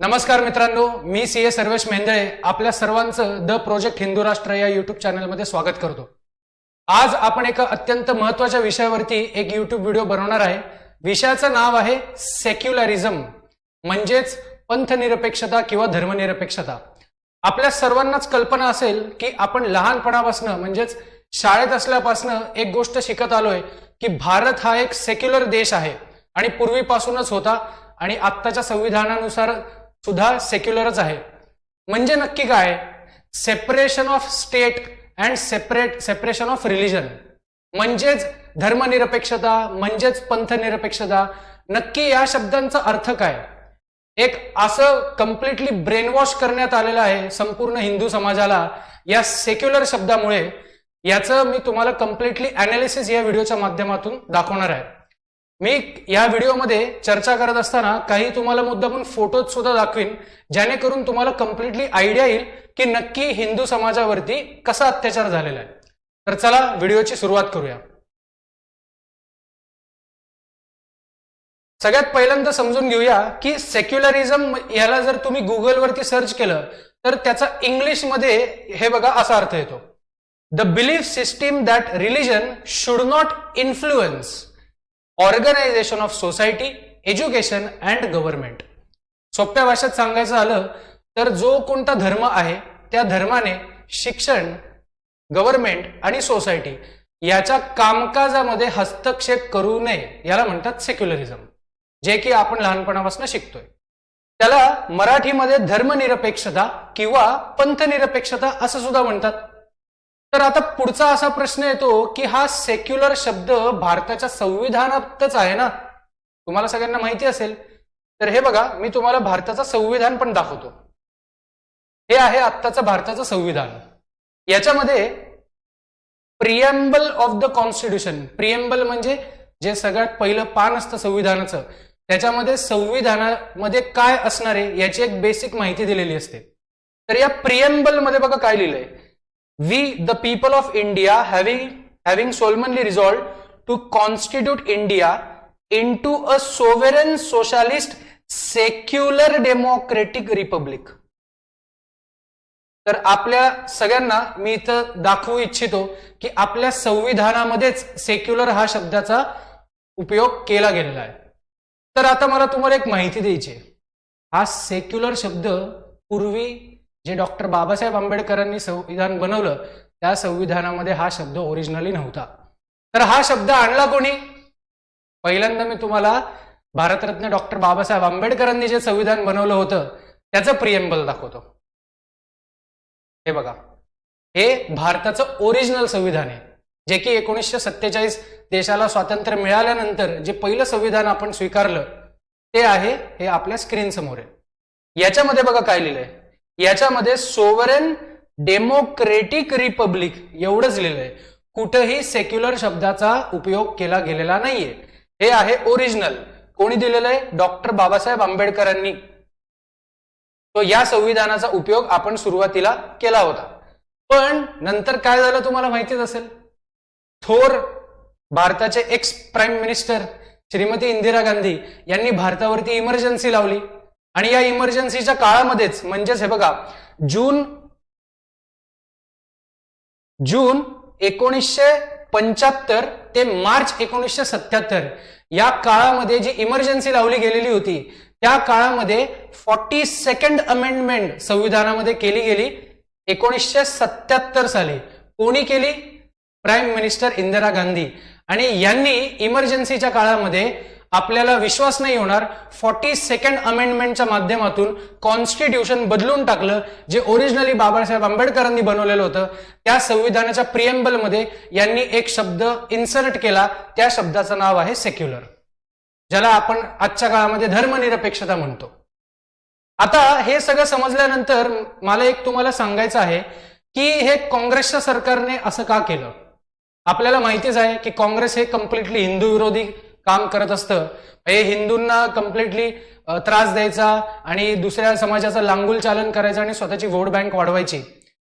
नमस्कार मित्रांनो मी सी ए सर्वेश मेंदळे आपल्या सर्वांचं द प्रोजेक्ट हिंदू राष्ट्र या युट्यूब चॅनलमध्ये स्वागत करतो. आज आपण एका अत्यंत महत्त्वाच्या विषयावरती एक युट्यूब व्हिडिओ बनवणार आहे. विषयाचं नाव आहे सेक्युलरिझम म्हणजेच पंथनिरपेक्षता किंवा धर्मनिरपेक्षता. आपल्या सर्वांनाच कल्पना असेल की आपण लहानपणापासून म्हणजेच शाळेत असल्यापासून एक गोष्ट शिकत आलोय की भारत हा एक सेक्युलर देश आहे. आणि पूर्वीपासूनच होता. आणि आत्ताच्या संविधानानुसार सुद्धा सेक्युलरच आहे. म्हणजे नक्की काय? Separation of state and separate separation of religion म्हणजेच धर्मनिरपेक्षता म्हणजेच पंथनिरपेक्षता. नक्की या शब्दांचा अर्थ काय? एक असं कम्प्लिटली ब्रेनवॉश करण्यात आलेलं आहे संपूर्ण हिंदू समाजाला या सेक्युलर शब्दामुळे. याचं मी तुम्हाला कम्प्लिटली अनालिसिस या व्हिडिओच्या माध्यमातून दाखवणार आहे. मी या व्हिडिओमध्ये चर्चा करत असताना काही तुम्हाला मुद्दामून फोटोज सुद्धा दाखवीन जेणेकरून तुम्हाला कम्प्लिटली आयडिया येईल की नक्की हिंदू समाजावरती कसा अत्याचार झालेला आहे. तर चला व्हिडिओची सुरुवात करूया. सगळ्यात पहिल्यांदा समजून घेऊया की सेक्युलरिझम याला जर तुम्ही गुगलवरती सर्च केलं तर त्याचा इंग्लिशमध्ये हे बघा असा अर्थ येतो. The belief system that religion should not influence organisation of society education and government. सोप्या भाषेत सांगायचं झालं तर जो कोणता धर्म आहे त्या धर्माने शिक्षण गव्हर्नमेंट आणि सोसायटी याच्या कामकाजामध्ये हस्तक्षेप करू नये याला म्हणतात सेक्युलरिझम. जे की आपण लहानपणापासून शिकतोय. त्याला मराठीमध्ये धर्मनिरपेक्षता किंवा पंथनिरपेक्षता असं सुद्धा म्हणतात. तर आता पुढचा असा प्रश्न येतो की हा सेक्युलर शब्द भारताच्या संविधानातच आहे ना? तुम्हाला सगळ्यांना माहिती असेल. तर हे बघा मी तुम्हाला भारताचं संविधान पण दाखवतो. हे आहे आत्ताचं भारताचं संविधान. याच्यामध्ये preamble of the constitution preamble म्हणजे जे सगळ्यात पहिलं पान असतं संविधानाचं त्याच्यामध्ये संविधानामध्ये काय असणार आहे याची एक बेसिक माहिती दिलेली असते. तर या प्रिएम्बलमध्ये बघा काय लिहिलंय. We the people of India having solemnly resolved to constitute India into a sovereign socialist secular democratic republic तर आपल्या सगळ्यांना मी इथं दाखवू इच्छितो की आपल्या संविधानामध्येच सेक्युलर हा शब्दाचा उपयोग केला गेलेला आहे. तर आता मला तुम्हाला एक माहिती द्यायची आहे. हा सेक्युलर शब्द पूर्वी जे डॉक्टर बाबासाहेब आंबेडकरांनी संविधान बनवलं त्या संविधानामध्ये हा शब्द ओरिजिनली नव्हता. तर हा शब्द आणला कोणी? पहिल्यांदा मी तुम्हाला भारतरत्न डॉक्टर बाबासाहेब आंबेडकरांनी जे संविधान बनवलं होतं त्याचं प्रियंबल दाखवतो. हे बघा. हे भारताचं ओरिजिनल संविधान आहे. जे की एकोणीसशे सत्तेचाळीस देशाला स्वातंत्र्य मिळाल्यानंतर जे पहिलं संविधान आपण स्वीकारलं ते आहे हे आपल्या स्क्रीन समोर आहे. याच्यामध्ये बघा काय लिहिलंय. याच्यामध्ये सोवरेन डेमोक्रेटिक रिपब्लिक एवढंच लिहिलंय. कुठंही सेक्युलर शब्दाचा उपयोग केला गेलेला नाहीये. हे आहे ओरिजिनल कोणी दिलेलं आहे डॉक्टर बाबासाहेब आंबेडकरांनी. तो या संविधानाचा उपयोग आपण सुरुवातीला केला होता. पण नंतर काय झालं तुम्हाला माहितीच असेल? थोर भारताचे ex prime minister Shrimati Indira Gandhi यांनी भारतावरती इमर्जन्सी लावली. आणि या इमर्जन्सीच्या काळामध्येच म्हणजेच हे बघा जून जून एकोणीसशे पंच्याहत्तर ते मार्च एकोणीसशे सत्याहत्तर या काळामध्ये जी इमर्जन्सी लावली गेलेली होती त्या काळामध्ये फॉर्टी सेकंड अमेंडमेंट संविधानामध्ये केली गेली एकोणीसशे सत्याहत्तर साली. कोणी केली? Prime minister Indira Gandhi. आणि यांनी इमर्जन्सीच्या काळामध्ये आपल्याला विश्वास नाही होणार. फॉर्टी सेकंड अमेंडमेंटच्या माध्यमातून कॉन्स्टिट्यूशन बदलून टाकलं जे ओरिजिनली बाबासाहेब आंबेडकरांनी बनवलेलं होतं. त्या संविधानाच्या प्रिएम्बलमध्ये यांनी एक शब्द इन्सर्ट केला. त्या शब्दाचं नाव आहे सेक्युलर. ज्याला आपण आजच्या काळामध्ये धर्मनिरपेक्षता म्हणतो. आता हे सगळं समजल्यानंतर मला एक तुम्हाला सांगायचं आहे की हे काँग्रेसच्या सरकारने असं का केलं? आपल्याला माहितीच आहे की काँग्रेस हे कम्प्लिटली हिंदू विरोधी काम करत असतं. हे हिंदूंना कम्प्लिटली त्रास द्यायचा आणि दुसऱ्या समाजाचं लांगुल चालन करायचं आणि स्वतःची वोट बँक वाढवायची.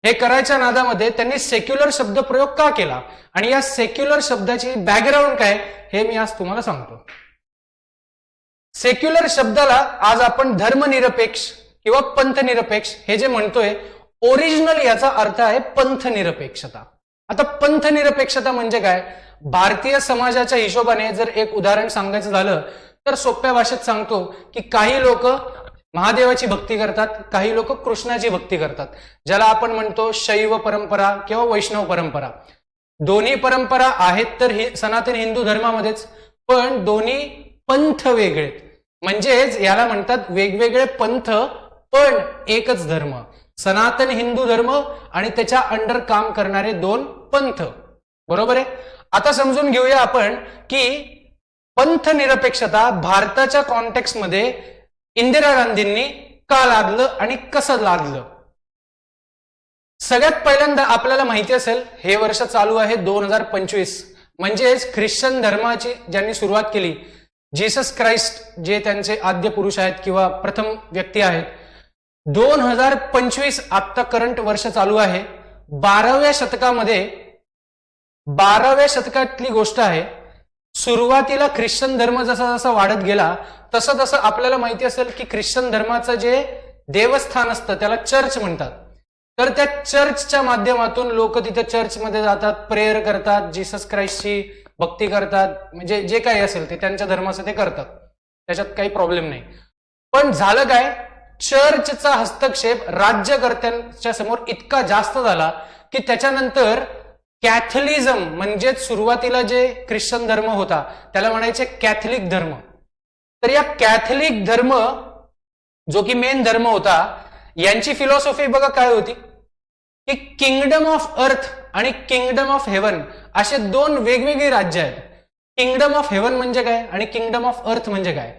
हे करायच्या नादामध्ये त्यांनी सेक्युलर शब्द प्रयोग का केला? आणि या सेक्युलर शब्दाची बॅकग्राऊंड काय? हे मी आज तुम्हाला सांगतो. सेक्युलर शब्दाला आज आपण धर्मनिरपेक्ष किंवा पंथनिरपेक्ष हे जे म्हणतोय ओरिजिनल याचा अर्थ आहे पंथनिरपेक्षता. आता पंथनिरपेक्षता म्हणजे काय? भारतीय समाजाच्या हिशोबाने जर एक उदाहरण सांगायचं झालं तर सोप्या भाषेत सांगतो की काही लोक महादेवाची भक्ती करतात काही लोक कृष्णाची भक्ती करतात. ज्याला आपण म्हणतो शैव परंपरा किंवा वैष्णव परंपरा. दोन्ही परंपरा आहेत तर हि सनातन हिंदू धर्मामध्येच पण दोन्ही पंथ वेगळे म्हणजेच याला म्हणतात वेगवेगळे पंथ पण एकच धर्म. सनातन हिंदू धर्म आणि त्याच्या अंडर काम करणारे दोन पंथ. बरोबर आहे? आता समजून घेऊया आपण की पंथ निरपेक्षता भारताच्या कॉन्टेक्स्टमध्ये इंदिरा गांधींनी का लादलं आणि कसं लादलं? सगळ्यात पहिल्यांदा आपल्याला माहिती असेल हे वर्ष चालू आहे दोन हजार पंचवीस. म्हणजेच ख्रिश्चन धर्माची ज्यांनी सुरुवात केली जेसस क्राइस्ट जे त्यांचे आद्य पुरुष आहेत किंवा प्रथम व्यक्ती आहेत दोन हजार पंचवीस आत्ता करंट वर्ष चालू आहे. बाराव्या शतकामध्ये बाराव्या शतकातली गोष्ट आहे सुरुवातीला ख्रिश्चन धर्म जसा जसा वाढत गेला तसं तसं आपल्याला माहिती असेल की ख्रिश्चन धर्माचं जे देवस्थान असतं त्याला चर्च म्हणतात. तर त्या चर्चच्या माध्यमातून लोक तिथे चर्चमध्ये जातात प्रेयर करतात जीसस क्राईस्टची भक्ती करतात म्हणजे जे काही असेल ते त्यांच्या धर्माचं ते करतात. त्याच्यात काही प्रॉब्लेम नाही. पण झालं काय? चर्चचा हस्तक्षेप राज्यकर्त्यांच्या समोर इतका जास्त झाला की त्याच्यानंतर कॅथलिझम म्हणजेच सुरुवातीला जे ख्रिश्चन धर्म होता त्याला म्हणायचे कॅथलिक धर्म. तर या कॅथलिक धर्म जो की मेन धर्म होता यांची फिलॉसॉफी बघा काय होती? की किंगडम ऑफ अर्थ आणि किंगडम ऑफ हेवन असे दोन वेगवेगळी राज्य आहेत. किंगडम ऑफ हेवन म्हणजे काय आणि किंगडम ऑफ अर्थ म्हणजे काय?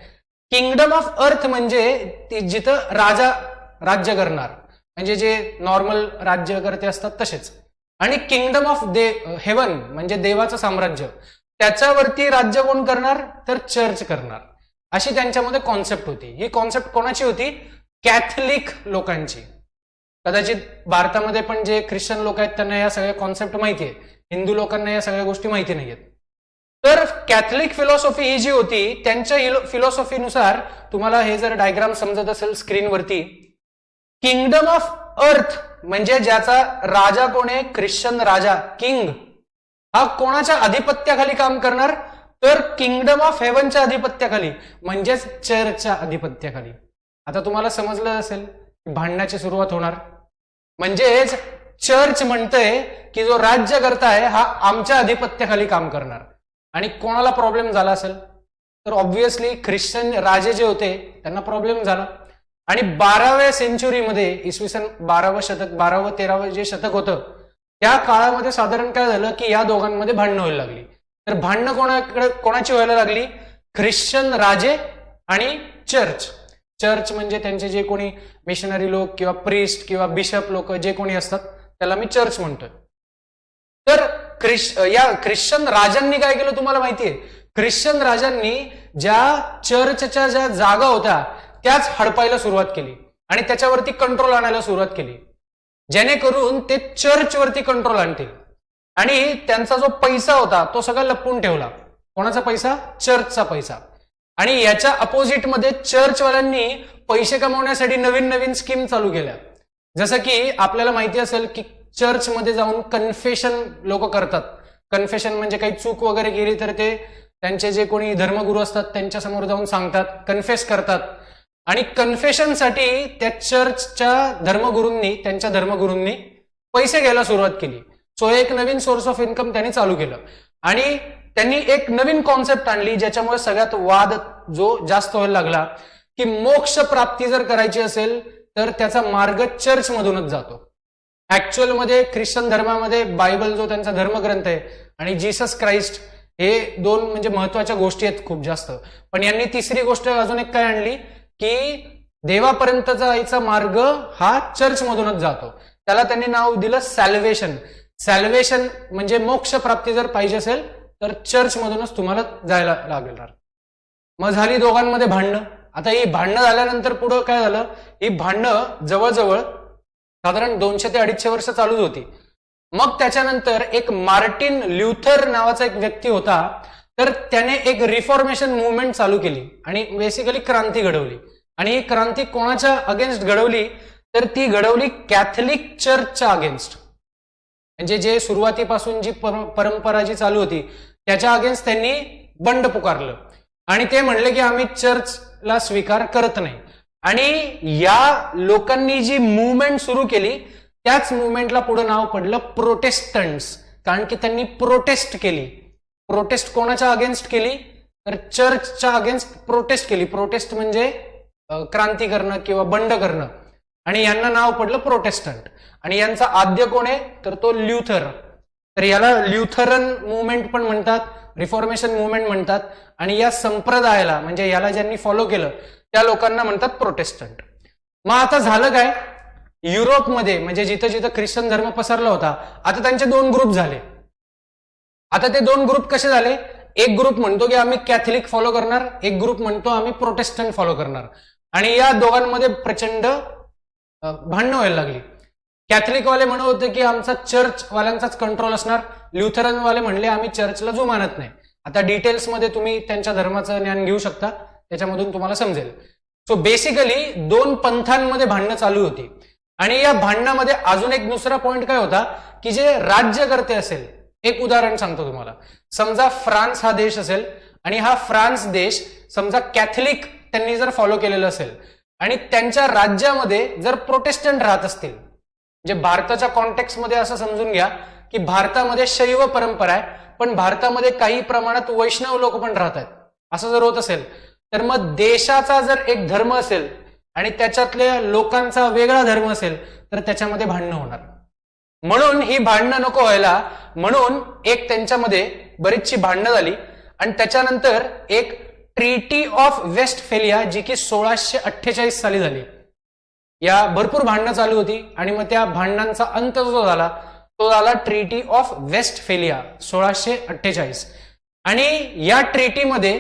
किंगडम ऑफ अर्थ म्हणजे जिथं राजा राज्य करणार. म्हणजे जे नॉर्मल राज्यकर्ते असतात तसेच. आणि किंगडम ऑफ दे हेवन म्हणजे देवाचं साम्राज्य. त्याच्यावरती राज्य कोण करणार? तर चर्च करणार. अशी त्यांच्यामध्ये कॉन्सेप्ट होती. ही कॉन्सेप्ट कोणाची होती? कॅथलिक लोकांची. कदाचित भारतामध्ये पण जे ख्रिश्चन लोक आहेत त्यांना या सगळ्या कॉन्सेप्ट माहिती आहे. हिंदू लोकांना या सगळ्या गोष्टी माहिती नाहीयेत. तर कॅथलिक फिलॉसॉफी ही जी होती त्यांच्या फिलॉसॉफीनुसार तुम्हाला हे जर डायग्राम समजत असेल स्क्रीनवरती किंगडम ऑफ अर्थ म्हणजे ज्याचा राजा कोण आहे? ख्रिश्चन राजा किंग. हा कोणाच्या अधिपत्याखाली काम करणार? तर किंगडम ऑफ हेवनच्या अधिपत्याखाली म्हणजेच चर्चच्या अधिपत्याखाली आता तुम्हाला समजलं असेल भांडण्याची सुरुवात होणार. म्हणजेच चर्च म्हणतंय की जो राज्य करताय हा आमच्या अधिपत्याखाली काम करणार. आणि कोणाला प्रॉब्लेम झाला असेल? तर ऑब्व्हियसली ख्रिश्चन राजे जे होते त्यांना प्रॉब्लेम झाला. आणि बाराव्या सेंचुरीमध्ये इसवी सन बारावं शतक बारावं तेरावं जे शतक होतं त्या काळामध्ये साधारण काय झालं की या दोघांमध्ये भांडणं व्हायला लागली. तर भांडणं कोणाकडे कोणाची व्हायला लागली? ख्रिश्चन राजे आणि चर्च. चर्च म्हणजे त्यांचे जे कोणी मिशनरी लोक किंवा प्रिस्ट किंवा बिशप लोक जे कोणी असतात त्याला मी चर्च म्हणतोय. तर ख्रिश या ख्रिश्चन राजांनी काय केलं तुम्हाला माहितीये? ख्रिश्चन राजांनी ज्या चर्चच्या ज्या जागा होत्या त्याच हडपायला सुरुवात केली आणि त्याच्यावरती कंट्रोल आणायला सुरुवात केली. जेणेकरून ते चर्चवरती कंट्रोल आणतील. आणि त्यांचा जो पैसा होता तो सगळा लपवून ठेवला. कोणाचा पैसा? चर्चचा पैसा. आणि याच्या अपोजिटमध्ये चर्चवाल्यांनी पैसे कमवण्यासाठी नवीन नवीन स्कीम चालू केल्या. जसं की आपल्याला माहिती असेल की चर्चमध्ये जाऊन कन्फेशन लोक करतात. कन्फेशन म्हणजे काही चूक वगैरे केली तर ते त्यांचे जे कोणी धर्मगुरू असतात त्यांच्यासमोर जाऊन सांगतात कन्फेस करतात. आणि कन्फेशनसाठी त्या चर्चच्या धर्मगुरूंनी त्यांच्या धर्मगुरूंनी पैसे घ्यायला सुरुवात केली. सो एक नवीन सोर्स ऑफ इन्कम त्यांनी चालू केलं. आणि त्यांनी एक नवीन कॉन्सेप्ट आणली ज्याच्यामुळे सगळ्यात वाद जो जास्त व्हायला लागला की मोक्ष प्राप्ती जर करायची असेल तर त्याचा मार्ग चर्च मधूनच जातो. ऍक्च्युअलमध्ये ख्रिश्चन धर्मामध्ये बायबल जो त्यांचा धर्मग्रंथ आहे आणि जीसस क्राइस्ट हे दोन म्हणजे महत्त्वाच्या गोष्टी आहेत खूप जास्त. पण यांनी तिसरी गोष्ट अजून एक काय आणली की देवापर्यंत जायचा मार्ग हा चर्च मधूनच जातो. त्याला त्यांनी नाव दिलं सॅल्वेशन सॅल्वेशन म्हणजे मोक्ष प्राप्ती जर पाहिजे असेल तर चर्च मधूनच तुम्हाला जायला लागणार मग झाली दोघांमध्ये भांडणं. आता ही भांडणं झाल्यानंतर पुढं काय झालं? ही भांडणं जवळजवळ साधारण दोनशे ते अडीचशे वर्ष चालूच होती. मग त्याच्यानंतर एक मार्टिन ल्युथर नावाचा एक व्यक्ती होता. तर त्याने एक रिफॉर्मेशन मुवमेंट चालू केली आणि बेसिकली क्रांती घडवली. आणि ही क्रांती कोणाच्या अगेन्स्ट घडवली तर ती घडवली कॅथलिक चर्चच्या अगेन्स्ट म्हणजे जे सुरुवातीपासून जी पर- परंपरा जी चालू होती त्याच्या अगेन्स्ट त्यांनी बंड पुकारलं. आणि ते म्हणले की आम्ही चर्चला स्वीकार करत नाही. आणि या लोकांनी जी मुवमेंट सुरू केली त्याच मुवमेंटला पुढे नाव पडलं प्रोटेस्टंट्स कारण की त्यांनी प्रोटेस्ट केली. प्रोटेस्ट कोणाच्या अगेन्स्ट केली? तर चर्चच्या अगेन्स्ट प्रोटेस्ट केली. प्रोटेस्ट म्हणजे क्रांती करणं किंवा बंड करणं. आणि यांना नाव पडलं प्रोटेस्टंट आणि यांचा आद्य कोण आहे? तर तो ल्युथर. तर याला ल्युथरन मुवमेंट पण म्हणतात रिफॉर्मेशन मुवमेंट म्हणतात. आणि या संप्रदायाला म्हणजे याला ज्यांनी फॉलो केलं त्या लोकांना म्हणतात प्रोटेस्टंट मग आता झालं काय? युरोपमध्ये म्हणजे जिथं जिथं ख्रिश्चन धर्म पसरला होता आता त्यांचे दोन ग्रुप झाले. आता ते दोन ग्रुप कसे झाले? एक ग्रुप म्हणतो की आम्ही कॅथलिक फॉलो करणार एक ग्रुप म्हणतो आम्ही प्रोटेस्टंट फॉलो करणार. आणि या दोघांमध्ये प्रचंड भांडणं व्हायला लागली. कॅथलिकवाले म्हणत होते की आमचा चर्च वाल्यांचाच कंट्रोल असणार. ल्युथरनवाले म्हणले आम्ही चर्चला जो मानत नाही. आता डिटेल्समध्ये तुम्ही त्यांच्या धर्माचं ज्ञान घेऊ शकता. त्याच्यामधून तुम्हाला समजेल. सो बेसिकली दोन पंथांमध्ये भांडणं चालू होती. आणि या भांडणामध्ये अजून एक दुसरा पॉईंट काय होता की जे राज्यकर्ते असेल एक उदाहरण सांगतो तुम्हाला. समजा फ्रान्स हा देश असेल आणि हा फ्रान्स देश समजा कॅथलिक त्यांनी जर फॉलो केलेलं असेल आणि त्यांच्या राज्यामध्ये जर प्रोटेस्टंट राहत असतील म्हणजे भारताच्या कॉन्टेक्स्टमध्ये असं समजून घ्या की भारतामध्ये शैव परंपरा आहे पण भारतामध्ये काही प्रमाणात वैष्णव लोक पण राहत आहेत. असं जर होत असेल तर मग देशाचा जर एक धर्म असेल आणि त्याच्यातल्या लोकांचा वेगळा धर्म असेल तर त्याच्यामध्ये भांडणं होणार. म्हणून ही भांडणं नको व्हायला म्हणून एक त्यांच्यामध्ये बरीचशी भांडणं झाली आणि त्याच्यानंतर एक ट्रीटी ऑफ वेस्ट फेलिया जी की सोळाशे अठ्ठेचाळीस साली झाली. या भरपूर भांडणं चालू होती आणि मग त्या भांडणांचा अंत जो झाला तो झाला ट्रीटी ऑफ वेस्ट फेलिया सोळाशे अठ्ठेचाळीस. आणि या ट्रीटीमध्ये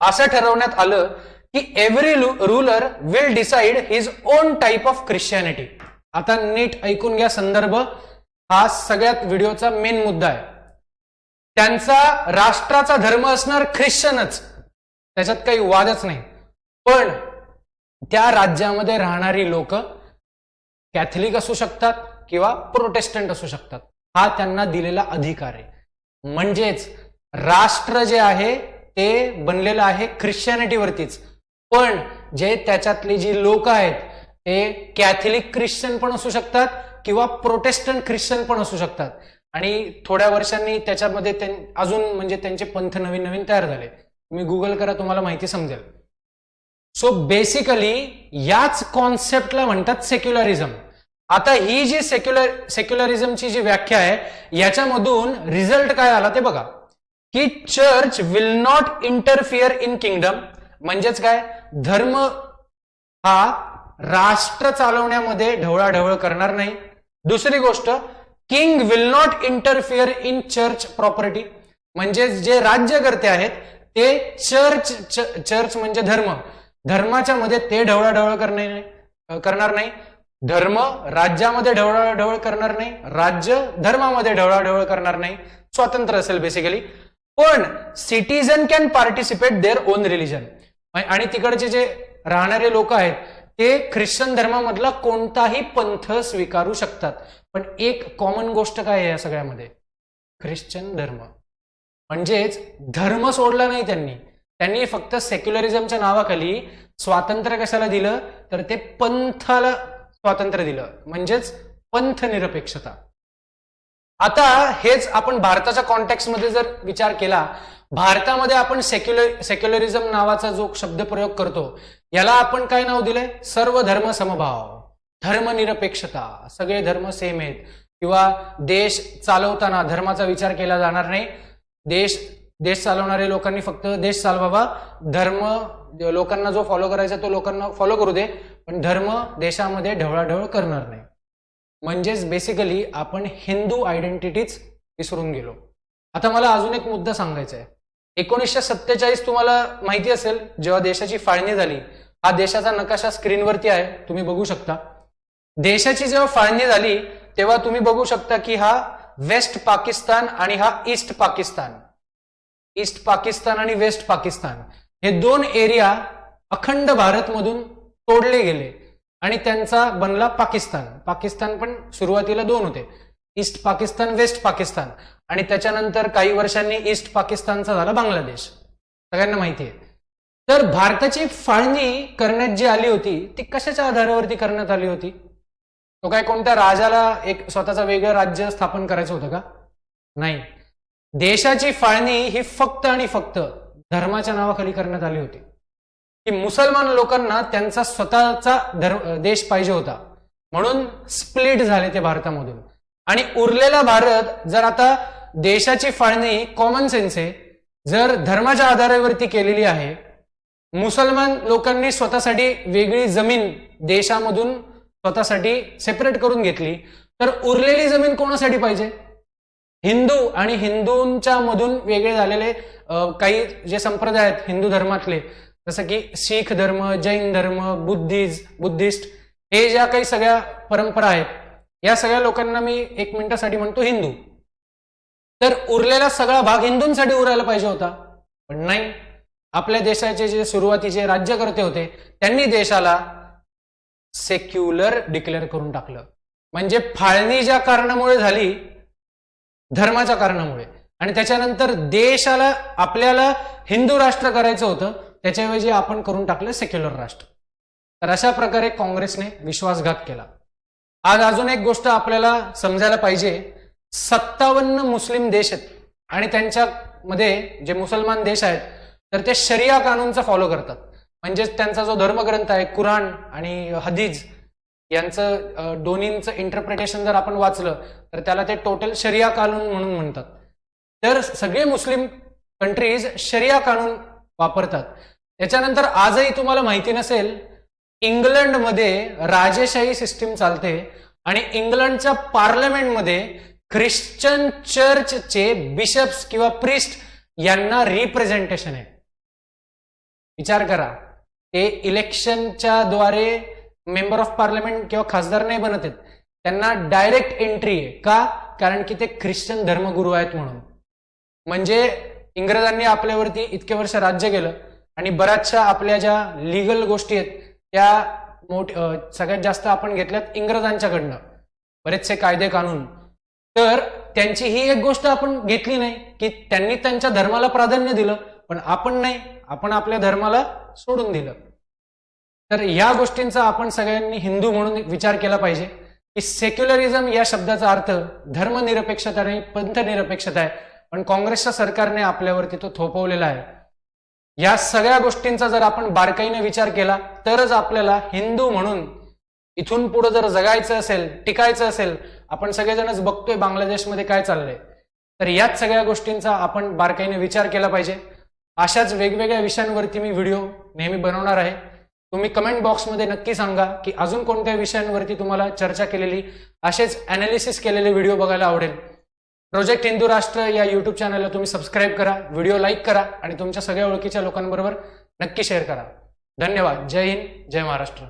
असं ठरवण्यात आलं की every ruler will decide his own type of Christianity आता नीट ऐकून घ्या संदर्भ. हा सगळ्यात व्हिडिओचा मेन मुद्दा आहे. त्यांचा राष्ट्राचा धर्म असणार ख्रिश्चनच. त्याच्यात काही वादच नाही. पण त्या राज्यामध्ये राहणारी लोक कॅथलिक असू शकतात किंवा प्रोटेस्टंट असू शकतात. हा त्यांना दिलेला अधिकार आहे. म्हणजेच राष्ट्र जे आहे ते बनलेलं आहे ख्रिश्चॅनिटीवरतीच. पण जे त्याच्यातली जी लोक आहेत ते कॅथलिक ख्रिश्चन पण असू शकतात किंवा प्रोटेस्टंट ख्रिश्चन पण असू शकतात. आणि थोड्या वर्षांनी त्याच्यामध्ये अजून म्हणजे त्यांचे पंथ नवीन नवीन तयार झाले. तुम्ही गुगल करा तुम्हाला माहिती समजेल. सो बेसिकली याच कॉन्सेप्टला म्हणतात सेक्युलरिझम आता ही जी सेक्युलर सेक्युलरिझमची जी व्याख्या आहे याच्यामधून रिझल्ट काय आला ते बघा. की church will not interfere in kingdom म्हणजेच काय? धर्म हा राष्ट्र चालवण्यामध्ये ढवळाढवळ करणार नाही. दुसरी गोष्ट king will not interfere in church property म्हणजे जे राज्यकर्ते आहेत ते चर्च चर्च म्हणजे धर्म. धर्माच्या मध्ये ते ढवळाढवळ करणे करणार नाही. धर्म राज्यामध्ये ढवळाढवळ करणार नाही राज्य धर्मामध्ये ढवळाढवळ करणार नाही. स्वातंत्र्य असेल बेसिकली पण citizen can participate their own religion आणि तिकडचे जे राहणारे लोक आहेत ते ख्रिश्चन धर्मामधला कोणताही पंथ स्वीकारू शकतात. पण एक कॉमन गोष्ट काय आहे या सगळ्यामध्ये? ख्रिश्चन धर्म. म्हणजेच धर्म सोडला नाही त्यांनी. त्यांनी फक्त सेक्युलरिझमच्या नावाखाली स्वातंत्र्य कशाला दिलं? तर ते पंथाला स्वातंत्र्य दिलं. म्हणजेच पंथ निरपेक्षता. आता हेच आपण भारताच्या कॉन्टेक्स्टमध्ये जर विचार केला भारतामध्ये आपण सेक्युलर सेक्युलरिझम नावाचा जो शब्दप्रयोग करतो याला आपण काय नाव दिलंय? सर्व धर्म समभाव धर्मनिरपेक्षता सगळे धर्म सेम आहेत. किंवा देश चालवताना धर्माचा विचार केला जाणार नाही. देश देश चालवणारे लोकांनी फक्त देश चालवावा. धर्म लोकांना जो फॉलो करायचा तो लोकांना फॉलो करू दे पण धर्म देशामध्ये ढवळाढवळ करणार नाही. म्हणजेच बेसिकली आपण हिंदू आयडेंटिटीच विसरून गेलो. आता मला अजून एक मुद्दा सांगायचा आहे. एकोणीसशे सत्तेचाळीस तुम्हाला माहिती असेल जेव्हा देशाची फाळणी झाली हा देशाचा नकाशा स्क्रीनवरती आहे तुम्ही बघू शकता. देशाची जेव्हा फाळणी झाली तेव्हा तुम्ही बघू शकता की हा वेस्ट पाकिस्तान आणि हा ईस्ट पाकिस्तान. ईस्ट पाकिस्तान आणि वेस्ट पाकिस्तान. हे दोन एरिया अखंड भारतमधून तोडले गेले. आणि त्यांचा बनला पाकिस्तान. पाकिस्तान पण सुरुवातीला दोन होते. East Pakistan west Pakistan. आणि त्याच्यानंतर काही वर्षांनी ईस्ट पाकिस्तानचा झाला बांगलादेश. सगळ्यांना माहिती आहे. तर भारताची फाळणी करण्यात जी आली होती ती कशाच्या आधारावरती करण्यात आली होती? तो काय कोणत्या राजाला एक स्वतःचं वेगळं राज्य स्थापन करायचं होतं का? नाही. देशाची फाळणी ही फक्त आणि फक्त धर्माच्या नावाखाली करण्यात आली होती. की मुसलमान लोकांना त्यांचा स्वतःचा धर्म देश पाहिजे होता. म्हणून स्प्लिट झाले ते भारतामधून. आणि उरलेला भारत जर आता देशाची फाळणी कॉमन सेन्स आहे जर धर्माच्या आधारावरती केलेली आहे मुसलमान लोकांनी स्वतःसाठी वेगळी जमीन देशामधून स्वतःसाठी सेपरेट करून घेतली तर उरलेली जमीन कोणासाठी पाहिजे? हिंदू आणि हिंदूंच्या मधून वेगळे झालेले काही जे संप्रदाय आहेत हिंदू धर्मातले जसं की शीख धर्म जैन धर्म बुद्धिज बुद्धिस्ट हे ज्या काही सगळ्या परंपरा आहेत या सगळ्या लोकांना मी एक मिनिटासाठी म्हणतो हिंदू. तर उरलेला सगळा भाग हिंदूंसाठी उरायला पाहिजे होता. पण नाही. आपल्या देशाचे जे सुरुवातीचे राज्यकर्ते होते त्यांनी देशाला सेक्युलर डिक्लेअर करून टाकलं. म्हणजे फाळणी ज्या कारणामुळे झाली धर्माच्या कारणामुळे. आणि त्याच्यानंतर देशाला आपल्याला हिंदू राष्ट्र करायचं होतं त्याच्याऐवजी आपण करून टाकलं सेक्युलर राष्ट्र. तर अशा प्रकारे काँग्रेसने विश्वासघात केला. आज अजून एक गोष्ट आपल्याला समजायला पाहिजे. सत्तावन्न मुस्लिम देश आहेत. आणि त्यांच्यामध्ये जे मुसलमान देश आहेत तर ते शरिया कानूनचा फॉलो करतात. म्हणजेच त्यांचा जो धर्मग्रंथ आहे कुराण आणि हदीज यांचं दोन्हींचं इंटरप्रिटेशन जर आपण वाचलं तर त्याला ते टोटल शरिया कानून म्हणून म्हणतात. तर सगळे मुस्लिम कंट्रीज शरिया कानून वापरतात. त्याच्यानंतर आजही तुम्हाला माहिती नसेल इंग्लंडमध्ये राजेशाही सिस्टीम चालते आणि इंग्लंडच्या पार्लमेंटमध्ये ख्रिश्चन चर्चचे बिशप्स किंवा प्रिस्ट यांना रिप्रेझेंटेशन आहे. विचार करा. ते इलेक्शनच्या द्वारे मेंबर ऑफ पार्लमेंट किंवा खासदार नाही बनत आहेत. त्यांना डायरेक्ट एंट्री आहे. का? कारण की ते ख्रिश्चन धर्मगुरू आहेत म्हणून. म्हणजे इंग्रजांनी आपल्यावरती इतके वर्ष राज्य केलं आणि बऱ्याचशा आपल्या ज्या लिगल गोष्टी आहेत त्या मोठ सगळ्यात जास्त आपण घेतल्यात इंग्रजांच्याकडनं. बरेचसे कायदे कानून. तर त्यांची ही एक गोष्ट आपण घेतली नाही की त्यांनी त्यांच्या धर्माला प्राधान्य दिलं पण आपण नाही आपण आपल्या धर्माला सोडून दिलं. तर या गोष्टींचा आपण सगळ्यांनी हिंदू म्हणून विचार केला पाहिजे. की सेक्युलरिझम या शब्दाचा अर्थ धर्मनिरपेक्षता नाही पंथनिरपेक्षता आहे. पण काँग्रेसच्या सरकारने आपल्यावरती तो थोपवलेला आहे. या सगळ्या गोष्टींचा जर आपण बारकाईने विचार केला तरच आपल्याला हिंदू म्हणून इथून पुढे जर जगायचं असेल टिकायचं असेल आपण सगळेजणच बघतोय बांगलादेशमध्ये काय चाललंय. तर याच सगळ्या गोष्टींचा आपण बारकाईने विचार केला पाहिजे. अशाच वेगवेगळ्या विषयांवरती मी व्हिडिओ नेहमी बनवणार आहे. तुम्ही कमेंट बॉक्समध्ये नक्की सांगा की अजून कोणत्या विषयांवरती तुम्हाला चर्चा केलेली असेच अनालिसिस केलेले व्हिडिओ बघायला आवडेल. प्रोजेक्ट हिंदू राष्ट्र या यूट्यूब चॅनलला तुम्ही सबस्क्राईब करा व्हिडिओ लाईक करा आणि तुमच्या सगळ्या ओळखीच्या लोकांबरोबर नक्की शेअर करा. धन्यवाद. जय हिंद जय महाराष्ट्र.